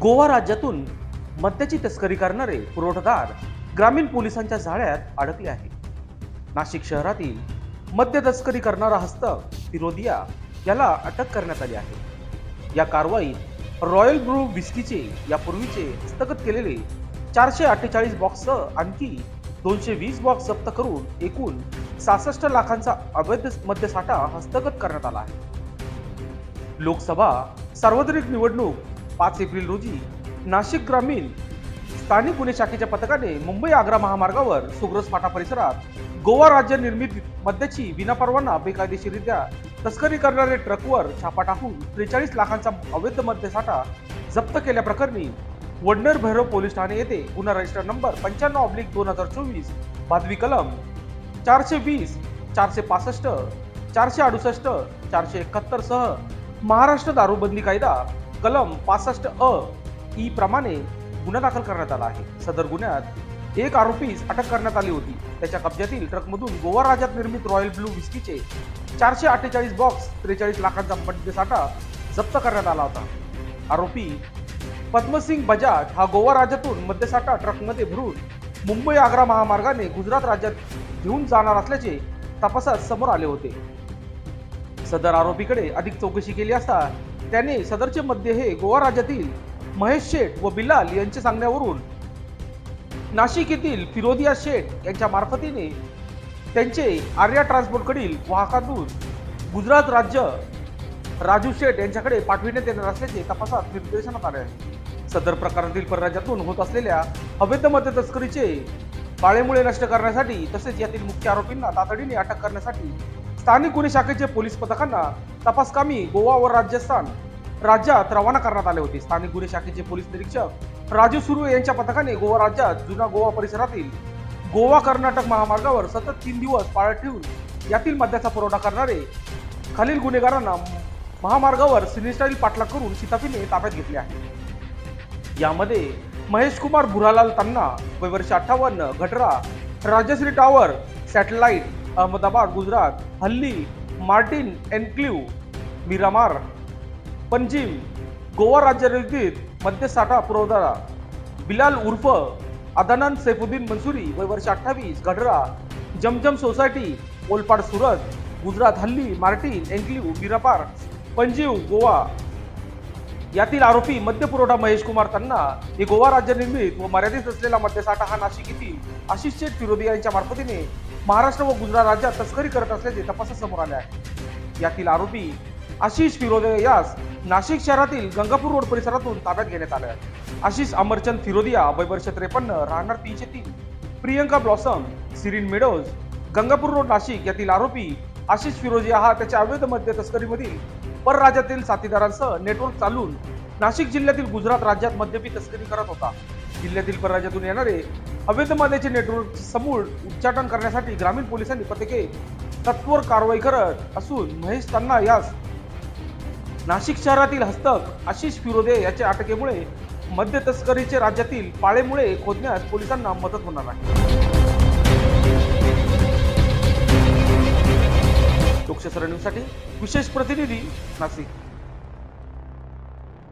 गोवा राज्यातून मद्याची तस्करी करणारे पुरवठादार ग्रामीण पोलिसांच्या जाळ्यात अडकले आहे नाशिक शहरातील मद्य तस्करी करणारा हस्त फिरोदिया याला अटक करण्यात आली आहे. या कारवाईत रॉयल ब्रू विस्कीचे यापूर्वीचे हस्तगत केलेले चारशे अठ्ठेचाळीस बॉक्स आणखी दोनशे वीस बॉक्स जप्त करून एकूण सहासष्ट लाखांचा अवैध मद्यसाठा हस्तगत करण्यात आला आहे. लोकसभा सार्वत्रिक निवडणूक पाच एप्रिल रोजी नाशिक ग्रामीण स्थानिक गुन्हे शाखेच्या पथकाने मुंबई आग्रा महामार्गावर सुग्रस फाटा परिसरात गोवा राज्य निर्मित मद्याची विनापरवाना बेकायदेशीररित्या तस्करी करणाऱ्या ट्रकवर छापा टाकून त्रेचाळीस लाखांचा अवैध मद्यसाठा जप्त केल्याप्रकरणी वडनेर भैरव पोलीस ठाणे येथे गुन्हा रजिस्टर नंबर पंच्याण्णव ऑब्लिक दोन हजार चोवीस बादवी कलम चारशे वीस चारशे पासष्ट चारशे अडुसष्ट चारशे एकाहत्तर सह महाराष्ट्र दारूबंदी कायदा कलम पासष्ट अ ई प्रमाणे गुन्हा दाखल करण्यात आला आहे. सदर गुन्ह्यात एक आरोपीस अटक करण्यात आली होती. त्याच्या कब्जातील ट्रकमधून गोवा राज्यात निर्मित रॉयल ब्लू विस्कीचे चारशे अठ्ठेचाळीस बॉक्स त्रेचाळीस लाखांचा मद्यसाठा जप्त करण्यात आला होता. आरोपी पद्मसिंग बजाज हा गोवा राज्यातून मद्यसाठा ट्रकमध्ये भरून मुंबई आग्रा महामार्गाने गुजरात राज्यात घेऊन जाणार असल्याचे तपासात समोर आले होते. सदर आरोपीकडे अधिक चौकशी केली असता त्याने सदरचे मद्य हे गोवा राज्यातील महेश शेठ व बिलाल यांच्या सांगण्यावरून नाशिक येथील फिरोदिया शेठ यांच्या मार्फतीने त्यांचे आर्या ट्रान्सपोर्टकडील वाहकातून गुजरात राज्य राजू शेठ यांच्याकडे पाठविण्यात येणार असल्याचे तपासात निर्देशनात आले आहे. सदर प्रकारातील परराज्यातून होत असलेल्या अवैध मद्य तस्करीचे पाळेमुळे नष्ट करण्यासाठी तसेच यातील मुख्य आरोपींना तातडीने अटक करण्यासाठी स्थानिक गुन्हे शाखेचे पोलीस पथकांना तपासकामी गोवा व राजस्थान राज्यात रवाना करण्यात आले होते. स्थानिक गुन्हे शाखेचे पोलीस निरीक्षक राजू सुर्वे यांच्या पथकाने गोवा राज्यात जुना गोवा परिसरातील गोवा कर्नाटक महामार्गावर सतत तीन दिवस पाळत ठेवून यातील मद्याचा पुरवठा करणारे खालील गुन्हेगारांना महामार्गावर सिनेस्टाईल पाठलाग करून शिताफीने ताब्यात घेतले आहे. यामध्ये महेश कुमार भुरालाल तन्ना वय वर्ष अठ्ठावन्न गटरा राजश्री टॉवर सॅटेलाइट अहमदाबाद गुजरात हल्ली मार्टिन एनक्ल्यू मिरामार पंजिम गोवा राज्य निर्मित मद्यसाठा पुरवठादार बिलाल उर्फ अदानंद सैफुद्दीन मंसुरी वय वर्ष अठ्ठावीस गढरा जमजम सोसायटी ओलपाड सुरत गुजरात हल्ली मार्टिन एनक्ल्यू मिरापार पंजीव गोवा यातील आरोपी मद्य पुरवठा महेश कुमार तन्ना हे गोवा राज्य निर्मित व मर्यादित असलेला मद्यसाठा हा नाशिक येथील आशिष शेठ फिरोदी यांच्या मार्फतीने महाराष्ट्र व गुजरात राज्यात तस्करी करत असल्याचे तपासासमोर आले आहे. यातील आरोपी आशिष फिरोदे यास नाशिक शहरातील गंगापूर रोड परिसरातून ताब्यात घेण्यात आलं आशिष अमरचंद फिरोदिया वय वर्ष त्रेपन्न राहणार तीनशे तीन Priyanka blossom serene meadows Gangapur road Nashik यातील आरोपी आशिष फिरोजिया हा त्याच्या अवैध मद्य तस्करीमधील परराज्यातील साथीदारांसह नेटवर्क चालून नाशिक जिल्ह्यातील गुजरात राज्यात मद्यपी तस्करी करत होता. जिल्ह्यातील परराज्यातून येणारे अवैध मद्याचे नेटवर्क समूळ उच्चाटन करण्यासाठी ग्रामीण पोलिसांनी पथके तत्वर कारवाई करत असून महेश तन्ना यास नाशिक शहरातील हस्तक आशिष फिरोदे याच्या अटकेमुळे मद्य तस्करीचे राज्यातील पाळेमुळे खोदण्यास पोलिसांना मदत होणार आहे. लोकशाही न्यूजसाठी विशेष प्रतिनिधी नाशिक.